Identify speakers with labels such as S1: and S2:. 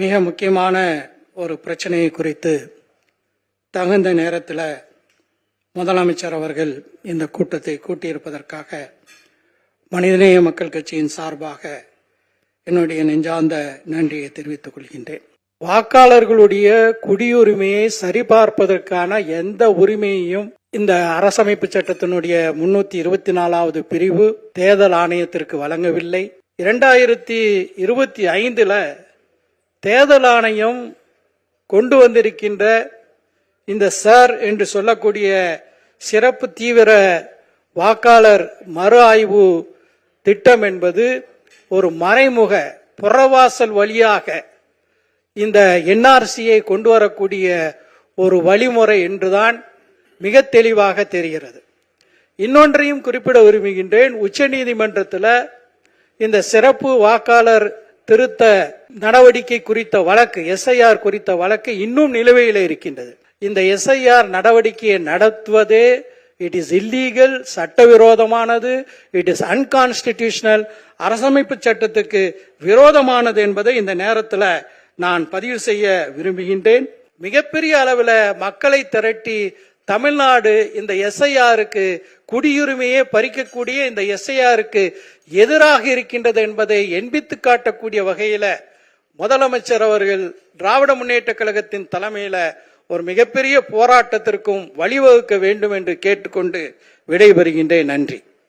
S1: மிக முக்கியமான ஒரு பிரச்சனையை குறித்து தகுந்த நேரத்தில் முதலமைச்சர் அவர்கள் இந்த கூட்டத்தை கூட்டியிருப்பதற்காக மனிதநேய மக்கள் கட்சியின் சார்பாக என்னுடைய நெஞ்சார்ந்த நன்றியை தெரிவித்துக் கொள்கின்றேன். வாக்காளர்களுடைய குடியுரிமையை சரிபார்ப்பதற்கான எந்த உரிமையையும் இந்த அரசமைப்பு சட்டத்தினுடைய முன்னூத்தி இருபத்தி நாலாவது பிரிவு தேர்தல் ஆணையத்திற்கு வழங்கவில்லை. இரண்டாயிரத்தி இருபத்தி ஐந்துல தேர்தல் ஆணையம் கொண்டு வந்திருக்கின்ற இந்த சார் என்று சொல்லக்கூடிய சிறப்பு தீவிர வாக்காளர் மறு ஆய்வு திட்டம் என்பது ஒரு மறைமுக புறவாசல் வழியாக இந்த என்ஆர்சியை கொண்டு வரக்கூடிய ஒரு வழிமுறை என்றுதான் மிக தெளிவாக தெரிகிறது. இன்னொன்றையும் குறிப்பிட விரும்புகின்றேன். உச்சநீதிமன்றத்தில் இந்த சிறப்பு வாக்காளர் திருத்த நடவடிக்கை குறித்த வழக்கு எஸ்ஐஆர் குறித்த வழக்கு இன்னும் நிலுவையில் இருக்கின்றது. இந்த எஸ்ஐஆர் நடவடிக்கையை நடத்துவதே இட் இஸ் இல்லீகல் சட்டவிரோதமானது இட் இஸ் அன்கான்ஸ்டிடியூஷனல் அரசமைப்பு சட்டத்துக்கு விரோதமானது என்பதை இந்த நேரத்தில் நான் பதிவு செய்ய விரும்புகின்றேன். மிகப்பெரிய அளவில் மக்களை திரட்டி தமிழ்நாடு இந்த எஸ்ஐஆருக்கு குடியுரிமையே பறிக்கக்கூடிய இந்த எஸ்ஐஆருக்கு எதிராக இருக்கின்றது என்பதை எண்பித்து காட்டக்கூடிய வகையில முதலமைச்சர் அவர்கள் திராவிட முன்னேற்ற கழகத்தின் தலைமையில ஒரு மிகப்பெரிய போராட்டத்திற்கும் வழிவகுக்க வேண்டும் என்று கேட்டுக்கொண்டு விடைபெறுகின்றேன். நன்றி.